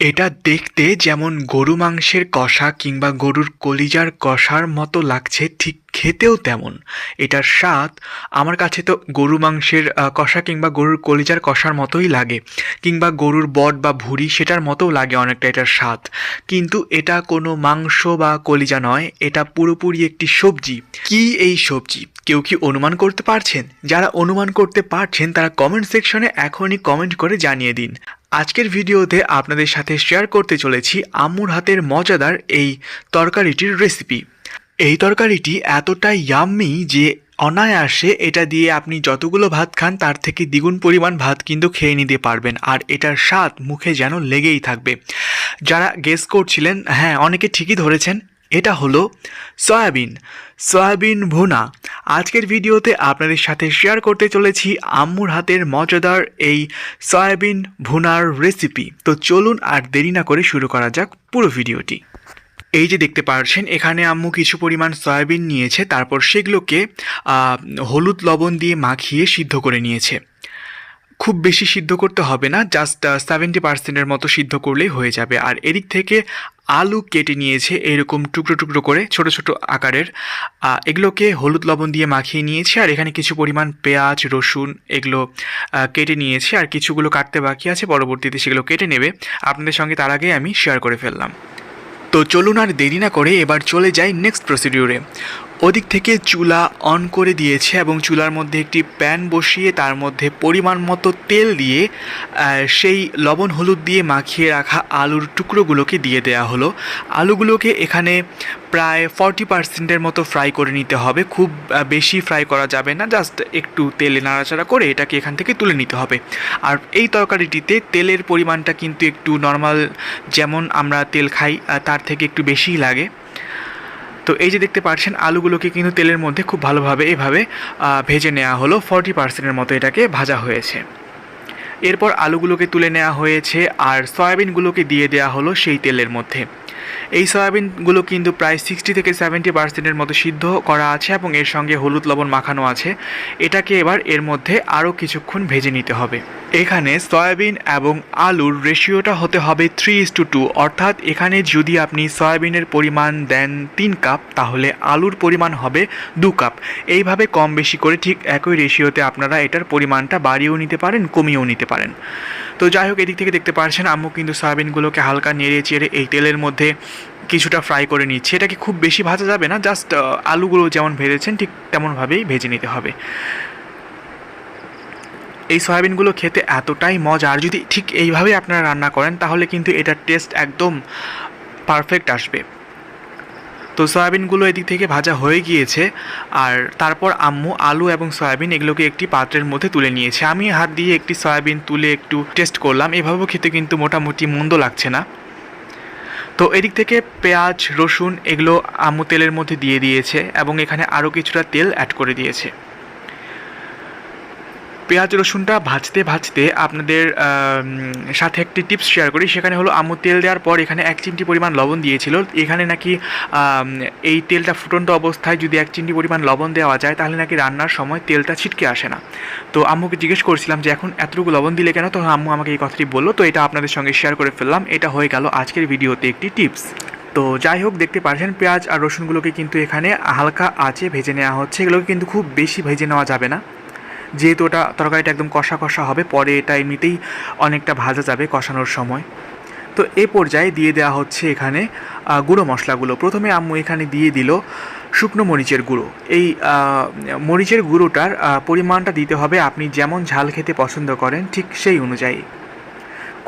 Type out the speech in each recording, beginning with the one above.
এটা দেখতে যেমন গরু মাংসের কষা কিংবা গরুর কলিজার কষার মতো লাগছে ঠিক খেতেও তেমন। এটার স্বাদ আমার কাছে তো গরু মাংসের কষা কিংবা গরুর কলিজার কষার মতোই লাগে, কিংবা গরুর বট বা ভুঁড়ি সেটার মতোও লাগে অনেকটা এটার স্বাদ। কিন্তু এটা কোনো মাংস বা কলিজা নয়, এটা পুরোপুরি একটি সবজি। কি এই সবজি? কেউ কি অনুমান করতে পারছেন? যারা অনুমান করতে পারছেন, তারা কমেন্ট সেকশনে এখনই কমেন্ট করে জানিয়ে দিন। আজকের ভিডিওতে আপনাদের সাথে শেয়ার করতে চলেছি আম্মুর হাতের মজাদার এই তরকারিটির রেসিপি এই তরকারিটি এতটাই ইয়াম্মি যে অনায়াসে এটা দিয়ে আপনি যতগুলো ভাত খান তার থেকে দ্বিগুণ পরিমাণ ভাত কিন্তু খেয়ে নিতে পারবেন আর এটার স্বাদ মুখে যেন লেগেই থাকবে। যারা গেস করছিলেন হ্যাঁ অনেকে ঠিকই ধরেছেন, এটা হলো সয়াবিন সয়াবিন ভুনা। আজকের ভিডিওতে আপনাদের সাথে শেয়ার করতে চলেছি আম্মুর হাতের মজাদার এই সয়াবিন ভুনার রেসিপি তো চলুন আর দেরি না করে শুরু করা যাক পুরো ভিডিওটি। এই যে দেখতে পাচ্ছেন এখানে আম্মু কিছু পরিমাণ সয়াবিন নিয়েছে, তারপর সেগুলোকে হলুদ লবণ দিয়ে মাখিয়ে সিদ্ধ করে নিয়েছে। খুব বেশি সিদ্ধ করতে হবে না জাস্ট সেভেন্টি পার্সেন্টের মতো সিদ্ধ করলেই হয়ে যাবে। আর এদিক থেকে আলু কেটে নিয়েছে, এরকম টুকরো টুকরো করে, ছোট ছোট আকারের। এগুলোকে হলুদ লবণ দিয়ে মাখিয়ে নিয়েছে, আর এখানে কিছু পরিমাণ পেঁয়াজ, রসুন, এগুলো কেটে নিয়েছে, আর কিছুগুলো কাটতে বাকি আছে, পরবর্তীতে সেগুলো কেটে নেবে। আপনাদের সঙ্গে তার আগে আমি শেয়ার করে ফেললাম। তো চলুন আর দেরি না করে এবার চলে যাই নেক্সট প্রসিডিউরে ওদিক থেকে চুলা অন করে দিয়েছে এবং চুলার মধ্যে একটি প্যান বসিয়ে তার মধ্যে পরিমাণ মতো তেল দিয়ে সেই লবণ হলুদ দিয়ে মাখিয়ে রাখা আলুর টুকরোগুলোকে দিয়ে দেওয়া হলো। আলুগুলোকে এখানে প্রায় ফর্টি পার্সেন্টের মতো ফ্রাই করে নিতে হবে। খুব বেশি ফ্রাই করা যাবে না জাস্ট একটু তেলে নাড়াচাড়া করে এটাকে এখান থেকে তুলে নিতে হবে। আর এই তরকারিটিতে তেলের পরিমাণটা কিন্তু একটু নর্মাল যেমন আমরা তেল খাই আহ, তার থেকে একটু বেশিই লাগে। তো এই যে দেখতে পাচ্ছেন, আলুগুলোকে কিন্তু তেলের মধ্যে খুব ভালোভাবে এভাবে ভেজে নেওয়া হলো। ফর্টি পার্সেন্টের মতো এটাকে ভাজা হয়েছে। এরপর আলুগুলোকে তুলে নেওয়া হয়েছে আর সয়াবিনগুলোকে দিয়ে দেওয়া হলো সেই তেলের মধ্যে। এই সয়াবিনগুলো কিন্তু প্রায় সিক্সটি থেকে সেভেন্টি পার্সেন্টের মতো সিদ্ধ করা আছে এবং এর সঙ্গে হলুদ লবণ মাখানো আছে। এটাকে এবার এর মধ্যে আরও কিছুক্ষণ ভেজে নিতে হবে। এখানে সয়াবিন এবং আলুর রেশিওটা হতে হবে থ্রি ইস টু টু অর্থাৎ এখানে যদি আপনি সয়াবিনের পরিমাণ দেন তিন কাপ তাহলে আলুর পরিমাণ হবে দু কাপ এইভাবে কম বেশি করে ঠিক একই রেশিওতে আপনারা এটার পরিমাণটা বাড়িয়েও নিতে পারেন, কমিয়েও নিতে পারেন। তো যাই হোক, এদিক থেকে দেখতে পাচ্ছেন আম্মু কিন্তু সয়াবিনগুলোকে হালকা নেড়ে চেড়ে এই তেলের মধ্যে কিছুটা ফ্রাই করে নিচ্ছে। এটাকে খুব বেশি ভাজা যাবে না জাস্ট আলুগুলো যেমন ভেজেছেন, ঠিক তেমনভাবেই ভেজে নিতে হবে। এই সয়াবিনগুলো খেতে এতটাই মজা, আর যদি ঠিক এইভাবে আপনারা রান্না করেন, তাহলে কিন্তু এটার টেস্ট একদম পারফেক্ট আসবে। তো সয়াবিনগুলো এদিক থেকে ভাজা হয়ে গিয়েছে, আর তারপর আম্মু আলু এবং সয়াবিন এগুলোকে একটি পাত্রের মধ্যে তুলে নিয়েছে। আমি হাত দিয়ে একটি সয়াবিন তুলে একটু টেস্ট করলাম, এভাবেও খেতে কিন্তু মোটামুটি মন্দ লাগছে না। তো এদিক থেকে পেঁয়াজ, রসুন এগুলো আম্মু তেলের মধ্যে দিয়ে দিয়েছে এবং এখানে আরও কিছুটা তেল অ্যাড করে দিয়েছে। পেঁয়াজ রসুনটা ভাজতে ভাজতে আপনাদের সাথে একটি টিপস শেয়ার করি। সেখানে হলো আম্মু তেল দেওয়ার পর এখানে এক চিমটি পরিমাণ লবণ দিয়েছিল। এখানে নাকি এই তেলটা ফুটন্ত অবস্থায় যদি এক চিমটি পরিমাণ লবণ দেওয়া যায়, তাহলে নাকি রান্নার সময় তেলটা ছিটকে আসে না। তো আম্মুকে জিজ্ঞেস করছিলাম যে, এখন এতটুকু লবণ দিলে কেন? তো আম্মু আমাকে এই কথাটি বলল। তো এটা আপনাদের সঙ্গে শেয়ার করে ফেললাম। এটা হয়ে গেল আজকের ভিডিওতে একটি টিপস। তো যাই হোক, দেখতে পাচ্ছেন, পেঁয়াজ আর রসুনগুলোকে কিন্তু এখানে হালকা আঁচে ভেজে নেওয়া হচ্ছে। এগুলোকে কিন্তু খুব বেশি ভেজে নেওয়া যাবে না। যেহেতু ওটা তরকারিটা একদম কষা কষা হবে, পরে এটা এমনিতেই অনেকটা ভাজা যাবে কষানোর সময়। তো এ পর্যায়ে দিয়ে দেওয়া হচ্ছে এখানে গুঁড়ো মশলাগুলো। প্রথমে আম্মু এখানে দিয়ে দিল শুকনো মরিচের গুঁড়ো। এই মরিচের গুঁড়োটার পরিমাণটা দিতে হবে আপনি যেমন ঝাল খেতে পছন্দ করেন ঠিক সেই অনুযায়ী।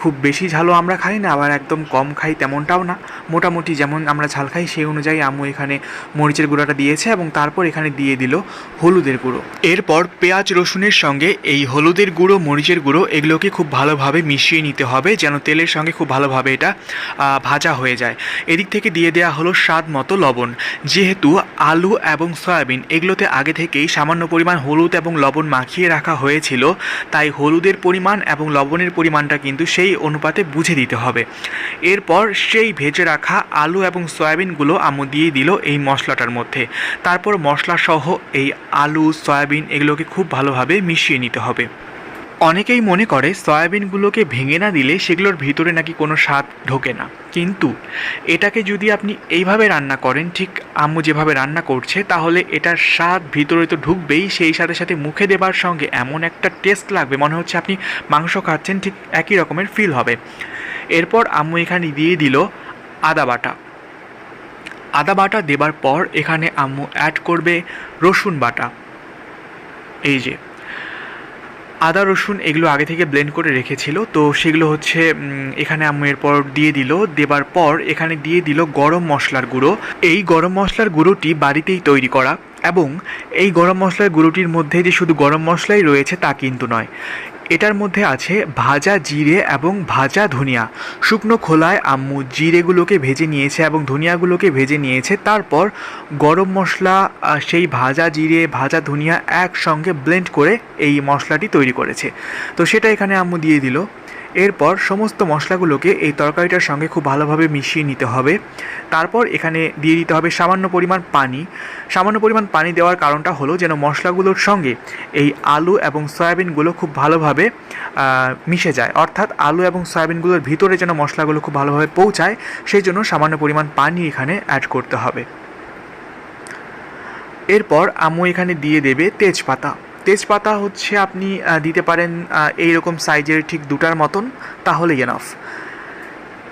খুব বেশি ঝালও আমরা খাই না, আবার একদম কম খাই তেমনটাও না। মোটামুটি যেমন আমরা ঝাল খাই সেই অনুযায়ী আম্মু এখানে মরিচের গুঁড়োটা দিয়েছে এবং তারপর এখানে দিয়ে দিল হলুদের গুঁড়ো। এরপর পেঁয়াজ রসুনের সঙ্গে এই হলুদের গুঁড়ো, মরিচের গুঁড়ো এগুলোকে খুব ভালোভাবে মিশিয়ে নিতে হবে যেন তেলের সঙ্গে খুব ভালোভাবে এটা ভাজা হয়ে যায়। এদিক থেকে দিয়ে দেওয়া হলো স্বাদ মতো লবণ। যেহেতু আলু এবং সয়াবিন এগুলোতে আগে থেকেই সামান্য পরিমাণ হলুদ এবং লবণ মাখিয়ে রাখা হয়েছিল, তাই হলুদের পরিমাণ এবং লবণের পরিমাণটা কিন্তু সেই অনুপাতে বুঝে দিতে হবে। এরপর সেই ভেজে রাখা আলু এবং সয়াবিনগুলো আমু দিয়ে দিল এই মশলাটার মধ্যে। তারপর মশলা সহ এই আলু, সয়াবিন এগুলোকে খুব ভালোভাবে মিশিয়ে নিতে হবে। অনেকেই মনে করে সয়াবিনগুলোকে ভেঙে না দিলে সেগুলোর ভিতরে নাকি কোনো স্বাদ ঢোকে না। কিন্তু এটাকে যদি আপনি এইভাবে রান্না করেন, ঠিক আম্মু যেভাবে রান্না করছে, তাহলে এটার স্বাদ ভিতরে তো ঢুকবেই, সেই সাথে সাথে মুখে দেবার সঙ্গে এমন একটা টেস্ট লাগবে, মনে হচ্ছে আপনি মাংস খাচ্ছেন, ঠিক একই রকমের ফিল হবে। এরপর আম্মু এখানে দিয়ে দিল আদা বাটা। আদা বাটা দেবার পর এখানে আম্মু অ্যাড করবে রসুন বাটা। এই যে। আদা, রসুন এগুলো আগে থেকে ব্লেন্ড করে রেখেছিল। তো সেগুলো হচ্ছে এখানে আম্মু এরপর দিয়ে দিল। দেবার পর এখানে দিয়ে দিল গরম মশলার গুঁড়ো। এই গরম মশলার গুঁড়োটি বাড়িতেই তৈরি করা। এবং এই গরম মশলার গুঁড়োটির মধ্যে যে শুধু গরম মশলাই রয়েছে তা কিন্তু নয়। এটার মধ্যে আছে ভাজা জিরে এবং ভাজা ধনিয়া। শুকনো খোলায় আম্মু জিরেগুলোকে ভেজে নিয়েছে এবং ধনিয়াগুলোকে ভেজে নিয়েছে। তারপর গরম মশলা সেই ভাজা জিরে, ভাজা ধনিয়া একসঙ্গে ব্লেন্ড করে এই মশলাটি তৈরি করেছে। তো সেটা এখানে আম্মু দিয়ে দিল। এরপর সমস্ত মশলাগুলোকে এই তরকারিটার সঙ্গে খুব ভালোভাবে মিশিয়ে নিতে হবে। তারপর এখানে দিয়ে দিতে হবে সামান্য পরিমাণ পানি। সামান্য পরিমাণ পানি দেওয়ার কারণটা হলো যেন মশলাগুলোর সঙ্গে এই আলু এবং সয়াবিনগুলো খুব ভালোভাবে মিশে যায়। অর্থাৎ আলু এবং সয়াবিনগুলোর ভিতরে যেন মশলাগুলো খুব ভালোভাবে পৌঁছায় সেই জন্য সামান্য পরিমাণ পানি এখানে অ্যাড করতে হবে। এরপর আম্মু এখানে দিয়ে দেবে তেজপাতা। তেজপাতা হচ্ছে আপনি দিতে পারেন আহ, এইরকম সাইজের ঠিক দুটার মতন তাহলেই এনাফ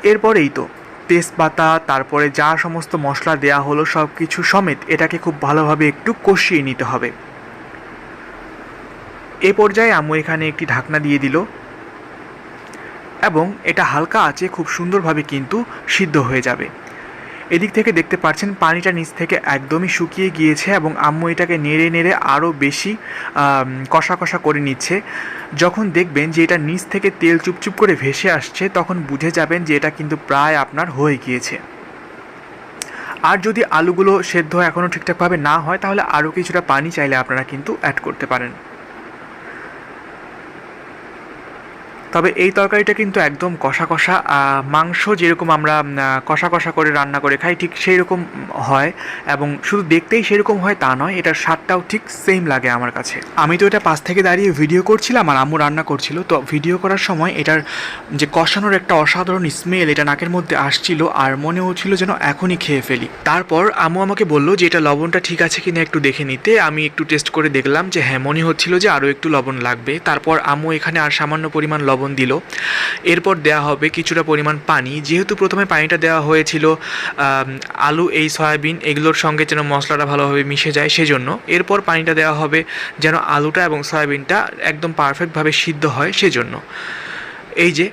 এরপরেই তো তেজপাতা তারপরে যা সমস্ত মশলা দেয়া হলো সব কিছু সমেত এটাকে খুব ভালোভাবে একটু কষিয়ে নিতে হবে। এ পর্যায়ে আম্মু এখানে একটি ঢাকনা দিয়ে দিল। এবং এটা হালকা আছে খুব সুন্দরভাবে কিন্তু সিদ্ধ হয়ে যাবে। এদিক থেকে দেখতে পাচ্ছেন, পানিটা নিচ থেকে একদমই শুকিয়ে গিয়েছে এবং আম্মু এটাকে নেড়ে নেড়ে আরও বেশি কষা কষা করে নিচ্ছে। যখন দেখবেন যে এটা নিচ থেকে তেল চুপচুপ করে ভেসে আসছে, তখন বুঝে যাবেন যে এটা কিন্তু প্রায় আপনার হয়ে গিয়েছে। আর যদি আলুগুলো সেদ্ধ এখনও ঠিকঠাকভাবে না হয়, তাহলে আরও কিছুটা পানি চাইলে আপনারা কিন্তু অ্যাড করতে পারেন। তবে এই তরকারিটা কিন্তু একদম কষা কষা মাংস যেরকম আমরা কষা কষা করে রান্না করে খাই, ঠিক সেই রকম হয় এবং শুধু দেখতেই সেরকম হয় তা নয়, এটার স্বাদটাও ঠিক সেম লাগে আমার কাছে। আমি তো এটা পাশ থেকে দাঁড়িয়ে ভিডিও করছিলাম আর আম্মু রান্না করছিল, তো ভিডিও করার সময় এটার যে কষানোর একটা অসাধারণ স্মেল এটা নাকের মধ্যে আসছিল আর মনে হচ্ছিল যেন এখনই খেয়ে ফেলি। তারপর আম্মু আমাকে বলল যে, এটা লবণটা ঠিক আছে কিনা একটু দেখে নিতে। আমি একটু টেস্ট করে দেখলাম যে হ্যাঁ মনে হচ্ছিল যে আরও একটু লবণ লাগবে। তারপর আম্মু এখানে আর সামান্য পরিমাণ লবণ দিল। এরপর দেওয়া হবে কিছুটা পরিমাণ পানি। যেহেতু প্রথমে পানিটা দেওয়া হয়েছিল আলু, এই সয়াবিন এগুলোর সঙ্গে যেন মশলাটা ভালোভাবে মিশে যায় সেজন্য। এরপর পানিটা দেওয়া হবে যেন আলুটা এবং সয়াবিনটা একদম পারফেক্টভাবে সিদ্ধ হয় সেজন্য। এই যে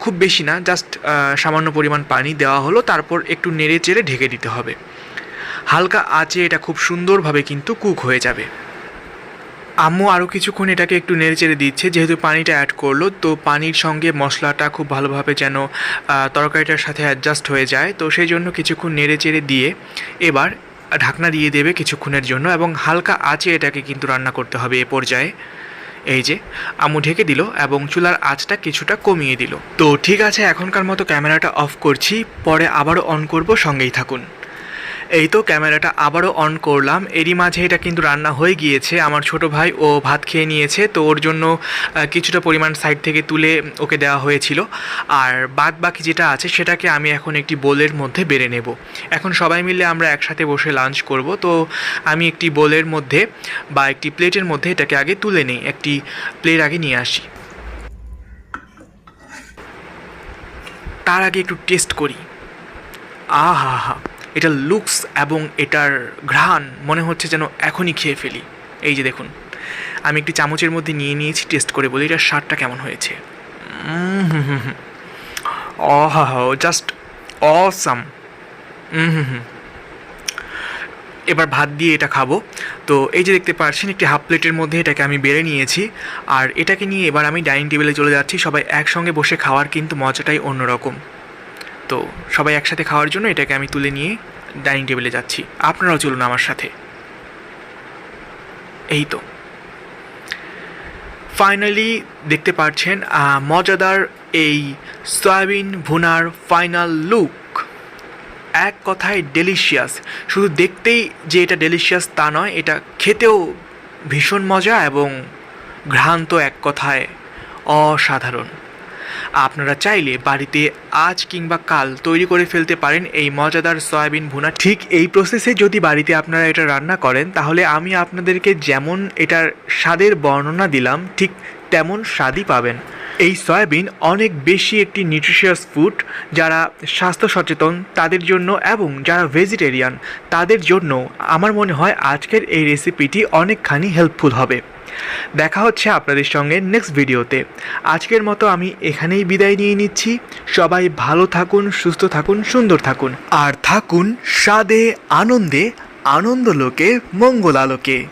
খুব বেশি না, জাস্ট সামান্য পরিমাণ পানি দেওয়া হলো। তারপর একটু নেড়ে চেড়ে ঢেকে দিতে হবে। হালকা আঁচে এটা খুব সুন্দরভাবে কিন্তু কুক হয়ে যাবে। আম্মু আরও কিছুক্ষণ এটাকে একটু নেড়ে চেড়ে দিচ্ছে, যেহেতু পানিটা অ্যাড করল, তো পানির সঙ্গে মশলাটা খুব ভালোভাবে যেন তরকারিটার সাথে অ্যাডজাস্ট হয়ে যায়। তো সেই জন্য কিছুক্ষণ নেড়ে চেড়ে দিয়ে এবার ঢাকনা দিয়ে দেবে কিছুক্ষণের জন্য এবং হালকা আঁচে এটাকে কিন্তু রান্না করতে হবে এ পর্যায়ে। এই যে, আম্মু ঢেকে দিল এবং চুলার আঁচটা কিছুটা কমিয়ে দিল। তো ঠিক আছে, এখনকার মতো ক্যামেরাটা অফ করছি, পরে আবারও অন করব, সঙ্গেই থাকুন। এই তো ক্যামেরাটা আবারও অন করলাম। এরই মাঝে এটা কিন্তু রান্না হয়ে গিয়েছে। আমার ছোট ভাই ও ভাত খেয়ে নিয়েছে, তো ওর জন্য কিছুটা পরিমাণ সাইড থেকে তুলে ওকে দেওয়া হয়েছিল। আর বাদ বাকি যেটা আছে, সেটাকে আমি এখন একটি বোলের মধ্যে বেড়ে নেব। এখন সবাই মিলে আমরা একসাথে বসে লাঞ্চ করব। তো আমি একটি বোলের মধ্যে বা একটি প্লেটের মধ্যে এটাকে আগে তুলে নিই, একটি প্লেট আগে নিয়ে আসি। তার আগে একটু টেস্ট করি। আহা হা। এটার লুকস এবং এটার ঘ্রাণ মনে হচ্ছে যেন এখনই খেয়ে ফেলি। এই যে দেখুন, আমি একটি চামচের মধ্যে নিয়ে নিয়েছি টেস্ট করে বলি, এটার স্বাদটা কেমন হয়েছে? অহা জাস্ট অসাম এবার ভাত দিয়ে এটা খাব। তো এই যে দেখতে পাচ্ছেন, একটি হাফ প্লেটের মধ্যে এটাকে আমি বেড়ে নিয়েছি। আর এটাকে নিয়ে এবার আমি ডাইনিং টেবিলে চলে যাচ্ছি, সবাই একসঙ্গে বসে খাওয়ার কিন্তু মজাটাই অন্যরকম। তো সবাই একসাথে খাওয়ার জন্য এটাকে আমি তুলে নিয়ে ডাইনিং টেবিলে যাচ্ছি। আপনারাও চলুন আমার সাথে। এই তো। ফাইনালি দেখতে পাচ্ছেন মজাদার এই সয়াবিন ভুনার ফাইনাল লুক এক কথায় ডেলিশিয়াস শুধু দেখতেই যে এটা ডেলিশিয়াস তা নয়, এটা খেতেও ভীষণ মজা এবং ঘ্রান্ত এক কথায় অসাধারণ। আপনারা চাইলে বাড়িতে আজ কিংবা কাল তৈরি করে ফেলতে পারেন এই মজাদার সয়াবিন ভুনা। ঠিক এই প্রসেসে যদি বাড়িতে আপনারা এটা রান্না করেন, তাহলে আমি আপনাদেরকে যেমন এটার স্বাদের বর্ণনা দিলাম, ঠিক তেমন স্বাদই পাবেন। এই সয়াবিন অনেক বেশি একটি নিউট্রিশিয়াস ফুড যারা স্বাস্থ্য সচেতন তাদের জন্য এবং যারা ভেজিটেরিয়ান তাদের জন্য আমার মনে হয় আজকের এই রেসিপিটি অনেকখানি হেল্পফুল হবে। দেখা হচ্ছে আপনাদের সঙ্গে নেক্সট ভিডিওতে আজকের মতো আমি এখানেই বিদায় নিয়ে নিচ্ছি। সবাই ভালো থাকুন, সুস্থ থাকুন, সুন্দর থাকুন। আর থাকুন স্বাদে, আনন্দে আনন্দ লোকে মঙ্গল আলোকে